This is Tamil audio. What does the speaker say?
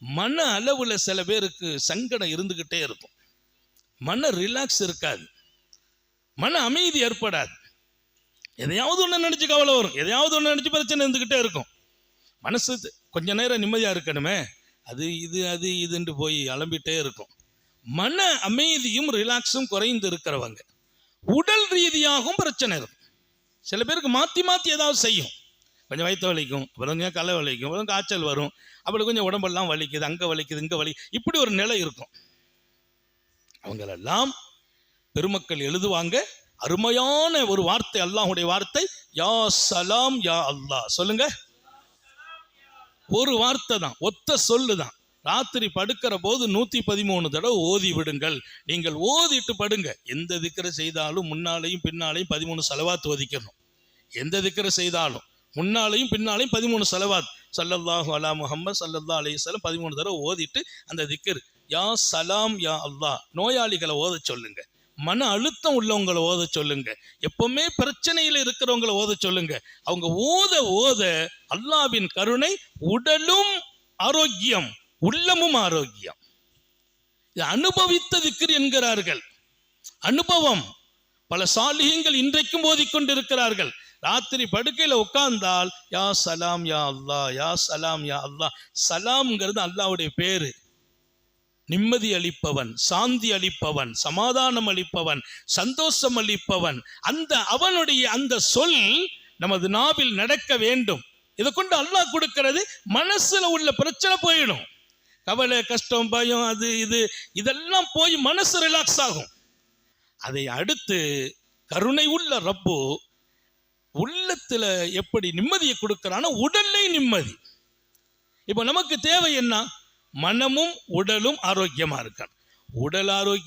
மன அளவில் சில பேருக்கு சங்கடம் இருந்துக்கிட்டே இருக்கும். மன ரிலாக்ஸ் இருக்காது. மன அமைதி ஏற்படாது. எதையாவது ஒன்று நினச்சி கவலை வரும். எதையாவது ஒன்று நினச்சி பிரச்சனை இருந்துக்கிட்டே இருக்கும். மனசு கொஞ்ச நேரம் நிம்மதியாக இருக்கணுமே. அது இது அது இதுன்ட்டு போய் அலம்பிட்டே இருக்கும். மன அமைதியும் ரிலாக்ஸும் குறைந்து இருக்கிறவங்க. உடல் ரீதியாகவும் பிரச்சனை இருக்கும். சில பேருக்கு மாற்றி மாற்றி ஏதாவது செய்யும். கொஞ்சம் வயிற்று வலிக்கும் அப்புறம் கொஞ்சம் கலை வலிக்கும் அப்புறம் காய்ச்சல் வரும். அப்புறம் கொஞ்சம் உடம்பெல்லாம் வலிக்குது அங்கே வலிக்குது இங்கே வலி இப்படி ஒரு நிலை இருக்கும். அவங்களெல்லாம் பெருமக்கள் எழுதுவாங்க அருமையான ஒரு வார்த்தை அல்லாஹுடைய வார்த்தை யா சலாம் யா அல்லாஹ். சொல்லுங்க. ஒரு வார்த்தை தான் ஒத்த சொல்லு தான். ராத்திரி படுக்கிற போது நூத்தி பதிமூணு தடவை ஓதி விடுங்கள். நீங்கள் ஓதிட்டு படுங்க. எந்த திக்கரை செய்தாலும் முன்னாலையும் பின்னாலையும் பதிமூணு செலவாத்து ஒதிக்கணும். எந்த திக்கரை செய்தாலும். முன்னாலையும் பின்னாலையும் பதிமூணு செலவாத். சல்லல்லாஹு அலா முஹம்மது சல்லல்லா அலையம் பதிமூணு தடவை ஓதிட்டு அந்த திக்கர். யா சலாம் யா அல்லாஹ். நோயாளிகளை ஓத சொல்லுங்க. மன அழுத்தம் உள்ளவங்களை ஓத சொல்லுங்க. எப்பவுமே பிரச்சனையில் இருக்கிறவங்களை ஓத சொல்லுங்க. அவங்க ஓத ஓத அல்லாவின் கருணை உடலும் ஆரோக்கியம் உள்ளமும் ஆரோக்கியம். இது அனுபவித்த திக்கர் என்கிறார்கள். அனுபவம். பல சாலிகங்கள் இன்றைக்கும் ஓதிக்கொண்டிருக்கிறார்கள். ராத்திரி படுக்கையில் உட்கார்ந்தால் யா சலாம் யா அல்லாஹ் யா சலாம் யா அல்லாஹ். சலாம்ங்கிறது அல்லாவுடைய பேரு. நிம்மதி அளிப்பவன் சாந்தி அளிப்பவன் சமாதானம் அளிப்பவன் சந்தோஷம் அளிப்பவன். அந்த அவனுடைய அந்த சொல் நமது நாவில் நடக்க வேண்டும். இதை கொண்டு அல்லாஹ் கொடுக்கிறது மனசுல உள்ள பிரச்சனை போயிடும். கவலை கஷ்டம் பயம் அது இது இதெல்லாம் போய் மனசு ரிலாக்ஸ் ஆகும். அதை அடுத்து கருணை உள்ள ரப்பு உள்ளத்துல எப்படி நிம்மதியை கொடுக்கிறானோ உடல்லே நிம்மதி. இப்போ நமக்கு தேவை என்ன? மனமும் உடலும் ஆரோக்கியமா இருக்கணும். உடல் ஆரோக்கியம்